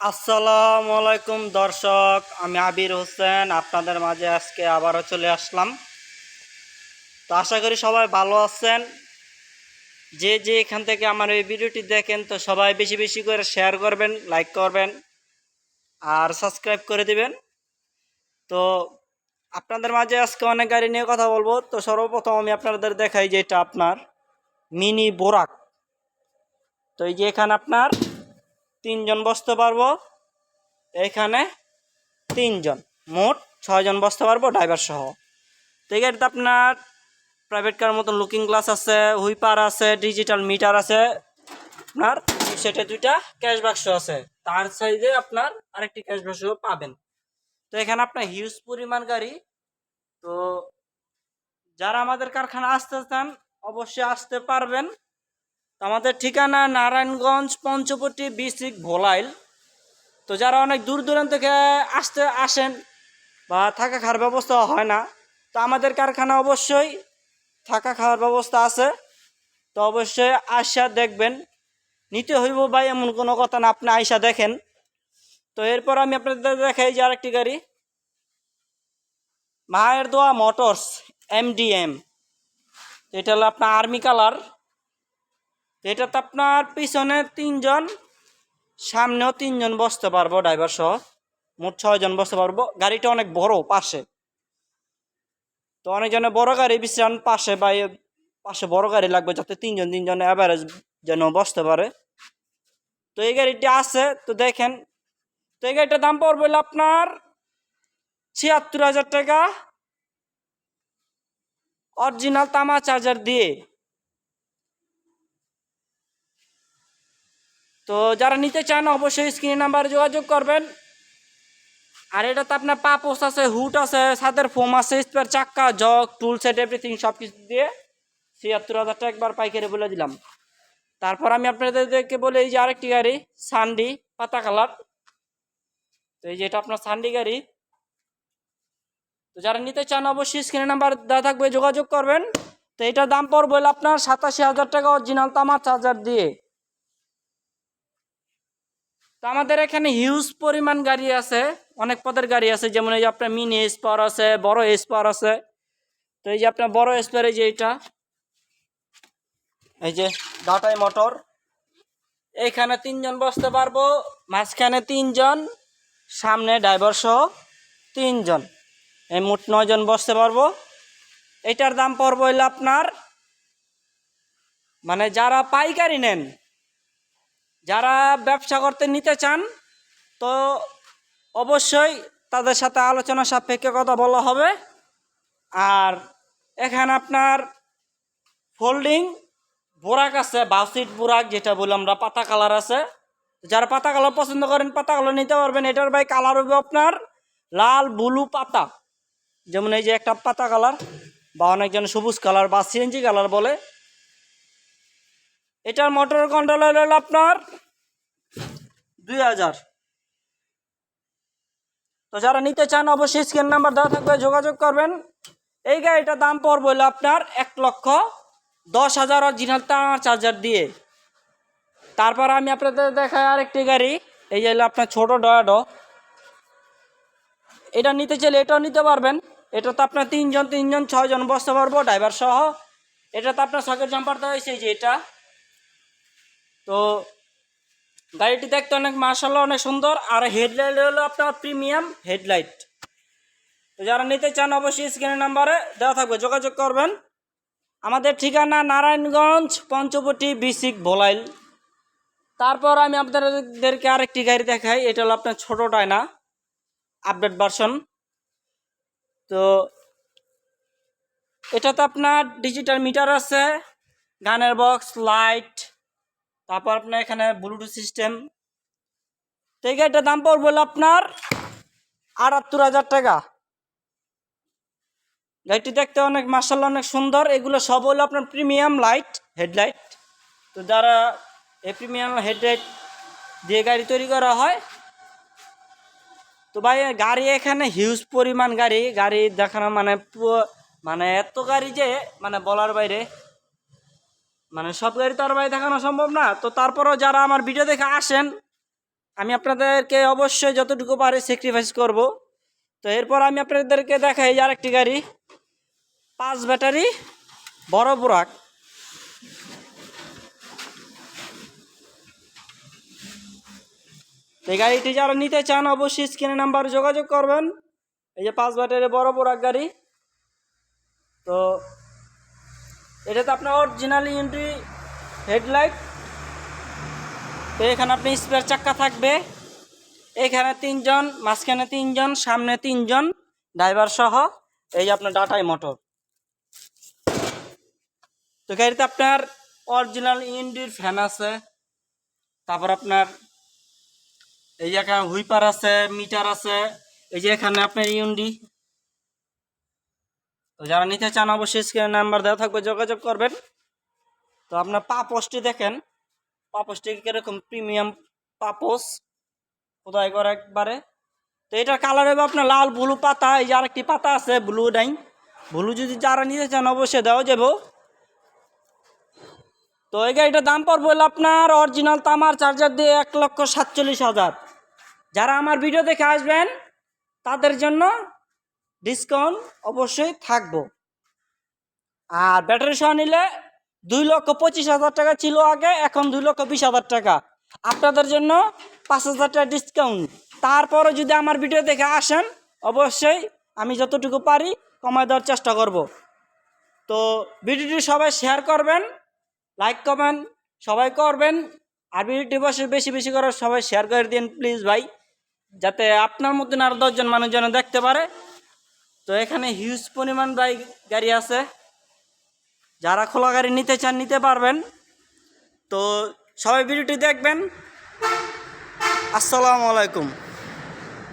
আসসালামু আলাইকুম দর্শক, আমি আবির হোসেন, আপনাদের মাঝে আজকে আবারও চলে আসলাম। তো আশা করি সবাই ভালো আছেন। যে যে এখান থেকে আমার এই ভিডিওটি দেখেন, তো সবাই বেশি বেশি করে শেয়ার করবেন লাইক করবেন, আর সাবস্ক্রাইব করে দিবেন। তো আপনাদের মাঝে আজকে অনেক গাড়ি নিয়ে কথা বলব। তো সর্বপ্রথম আমি আপনাদের দেখাই যে এটা আপনার মিনি বোরাক। তো এই যে এখানে আপনার তিনজন বসতে পারব। এখানে তিনজন। মোট ছয়জন বসতে পারব ড্রাইভার সহ। তো গাড়িতে আপনার প্রাইভেট কার মতন লুকিং গ্লাস আছে, হুইপার আছে ডিজিটাল মিটার আছে। আপনার সেটে দুইটা ক্যাশ বাক্স আছে। তার সাইডে আপনার আরেকটি ক্যাশ বাক্স পাবেন। তো এখানে আপনার হিউজ পরিমাণ গাড়ি। তো যারা আমাদের কারখানা আসতে চান, অবশ্যই আসতে পারবেন। আমাদের ঠিকানা নারায়ণগঞ্জ, পঞ্চবটি বিসিক ভোলাইল। তো যারা অনেক দূর দূরান্ত থেকে আসতে আসেন বা থাকা খাওয়ার ব্যবস্থা হয় না, তো আমাদের কারখানা অবশ্যই থাকা খাওয়ার ব্যবস্থা আছে। তো অবশ্যই আসা দেখবেন। নিতে হইব ভাই, এমন কোনো কথা না, আপনি আইসা দেখেন। তো এরপর আমি আপনাদের দেখাই যে আরেকটি গাড়ি। মায়ের দোয়া মোটরস, এমডিএম। এটা হলো আপনার আর্মি কালার। এটাতে আপনার পিছনে তিনজন, সামনেও তিনজন বসতে পারব ড্রাইভার সহ। মোট ছয়জন বসতে পারব। গাড়িটা অনেক বড়, পাশে। তো অনেকজনে বড় গাড়ি বিশ্রাম, পাশে বা পাশে বড় গাড়ি লাগবে যাতে তিনজন তিনজন অ্যাভারেজ যেন বসতে পারে। তো এই গাড়িটি আছে, তো দেখেন। তো এই গাড়িটার দাম পড়বে আপনার ছিয়াত্তর হাজার টাকা। অরিজিনাল তামা চার্জার দিয়ে। তো যারা নিতে চান, অবশ্যই স্ক্রিন নাম্বারে যোগাযোগ করবেন। আর এটাতে আপনার পাপোস আছে, হুট আছে সাদের ফোম আছে, স্পেয়ার চাক্কা, জগ, টুল সেট এভরিথিং সব কিছু দিয়ে ছিয়াত্তর হাজার টাকা একবার পাইকারি বলে দিলাম। তারপর আমি আপনাদেরকে বলে, এই যে আরেকটি গাড়ি সানডি পাতা কালার। তো এই যে এটা আপনার সানডি গাড়ি। তো যারা নিতে চান, অবশ্যই স্ক্রিনে নাম্বার দেওয়া থাকবে, যোগাযোগ করবেন। তো এটার দাম পড়বে আপনার সাতাশি হাজার টাকা অরিজিনাল তামার চার্জার দিয়ে। তো আমাদের এখানে হিউজ পরিমাণ গাড়ি আছে, অনেক পদের গাড়ি আছে, যেমন এই যে আপনার মিনি স্পার আছে, বড় স্পার আছে। তো এই যে আপনার বড় স্পার এই যে এইটা, এই যে ডাটাই মোটর এইখানে তিনজন বসতে পারব, মাঝখানে তিনজন, সামনে ড্রাইভার সহ তিনজন। এই মোট নয়জন বসতে পারব। এটার দাম পড়ব হইল আপনার মানে যারা পাইকারি নেন যারা ব্যবসা করতে নিতে চান, তো অবশ্যই তাদের সাথে আলোচনা সাপেক্ষে কথা বলা হবে। আর এখানে আপনার ফোল্ডিং বোরাক আছে বাউসিট বোরাক যেটা বলি আমরা পাতা কালার আছে। যারা পাতা কালার পছন্দ করেন, পাতা কালার নিতে পারবেন। এটার ভাই কালার হবে আপনার লাল ব্লু পাতা। যেমন এই যে একটা পাতা কালার, বা অনেকজন সবুজ কালার বা সিএনজি কালার বলে এটার মোটর কন্ট্রোল হলো আপনার দুই হাজার। তো যারা নিতে চান অবশ্যই স্ক্যান নাম্বার দেওয়া থাকবে, যোগাযোগ করবেন। এই গাড়িটার দাম পড়বে হলো আপনার এক লক্ষ দশ হাজার অরিজিনাল তার চার্জার দিয়ে। তারপর আমি আপনাদের দেখাই আরেকটি গাড়ি, এই যে আপনার ছোটো ডয়াডো এটা নিতে চাইলে এটাও নিতে পারবেন। এটা তো আপনার তিনজন তিনজন, ছয়জন বসতে পারব ড্রাইভার সহ। এটা তো আপনার সকেট জাম্পার দেওয়া হয়েছে যে এটা। তো গাড়িটি দেখতে অনেক মার্শাল্লাহ অনেক সুন্দর। আর হেডলাইট হলো আপনার প্রিমিয়াম হেডলাইট। তো যারা নিতে চান অবশ্যই স্ক্রিনের নাম্বারে দেওয়া থাকবে, যোগাযোগ করবেন। আমাদের ঠিকানা নারায়ণগঞ্জ, পঞ্চবটি, বিসিক, ভোলাইল। তারপর আমি আপনাদেরকে আরেকটি গাড়ি দেখাই, এটা হলো আপনার ছোটো ডায়না আপডেট ভার্সন। তো এটাতে আপনার ডিজিটাল মিটার আছে, গানের বক্স, লাইট তারপর আপনার এখানে ব্লুটুথ সিস্টেম তো এই গাড়িটার দাম পড়বে আপনার আটাত্তর হাজার টাকা। গাড়িটি দেখতে অনেক মার্শাল অনেক সুন্দর। এগুলো সব হলো আপনার প্রিমিয়াম লাইট হেডলাইট তো যারা এই প্রিমিয়াম হেডলাইট দিয়ে গাড়ি তৈরি করা হয়, তো ভাই, গাড়ি এখানে হিউজ পরিমাণ গাড়ি। গাড়ি দেখানো মানে মানে এত গাড়ি যে মানে বলার বাইরে মানে সব গাড়ি তো আর দেখানো সম্ভব না। তো তারপরেও যারা আমার ভিডিও দেখে আসেন, আমি আপনাদেরকে অবশ্যই যতটুকু পারি স্যাক্রিফাইস করব। তো এরপর আমি আপনাদেরকে দেখাই যে আরেকটি গাড়ি, পাঁচ ব্যাটারি, বড় বুরাক। এই গাড়িটি যারা নিতে চান, অবশ্যই স্ক্রিনে নাম্বার যোগাযোগ করবেন। এই যে পাঁচ ব্যাটারি, বড় বুরাক গাড়ি। তো এটাতে আপনার অরিজিনাল ইউনিটি হেডলাইট তো এখানে আপনি স্পেয়ার চাক্কা থাকবে। এখানে তিনজন, মাঝখানে তিনজন, সামনে তিনজন ড্রাইভার সহ এই আপনার ডাটাই মোটর তো গাড়িতে আপনার অরিজিনাল ইন্ডির ফ্যান আছে। তারপর আপনার এই যে এখানে হুইপার আছে, মিটার আছে। এই যে এখানে আপনার ইউন্ডি তো যারা নিতে চান অবশ্যই স্ক্রিনের নাম্বার দেওয়া থাকবে, যোগাযোগ করবেন। তো আপনার পাপোসটি দেখেন। পাপোসটি কীরকম প্রিমিয়াম পাপোস কোথায় করে একবারে? তো এটার কালার হবে আপনার লাল ব্লু পাতা, এই যে আরেকটি পাতা আছে ব্লু নাই ব্লু যদি যারা নিতে চান অবশ্যই দেওয়া যাব। তো এই গাড়িটার দাম পড়বে আপনার অরিজিনাল তামার চার্জার দিয়ে এক লক্ষ সাতচল্লিশ হাজার। যারা আমার ভিডিও দেখে আসবেন, তাদের জন্য ডিসকাউন্ট অবশ্যই থাকব। আর ব্যাটারি সহ নিলে দুই লক্ষ পঁচিশ হাজার টাকা ছিল আগে, এখন দুই লক্ষ বিশ হাজার টাকা। আপনাদের জন্য পাঁচ হাজার টাকা ডিসকাউন্ট তারপরে যদি আমার ভিডিও দেখে আসেন, অবশ্যই আমি যতটুকু পারি কমায় দেওয়ার চেষ্টা করব। তো ভিডিওটি সবাই শেয়ার করবেন লাইক কমেন্ট সবাই করবেন, আর ভিডিওটি বসে বেশি বেশি করে সবাই শেয়ার করে দিন প্লিজ ভাই। যাতে আপনার মতন আরও দশজন মানুষ যেন দেখতে পারে। তো এখানে হিউজ পরিমাণ বাইক গাড়ি আছে। যারা খোলা গাড়ি নিতে চান, নিতে পারবেন। তো সবাই ভিডিওটি দেখবেন। আসসালামু আলাইকুম।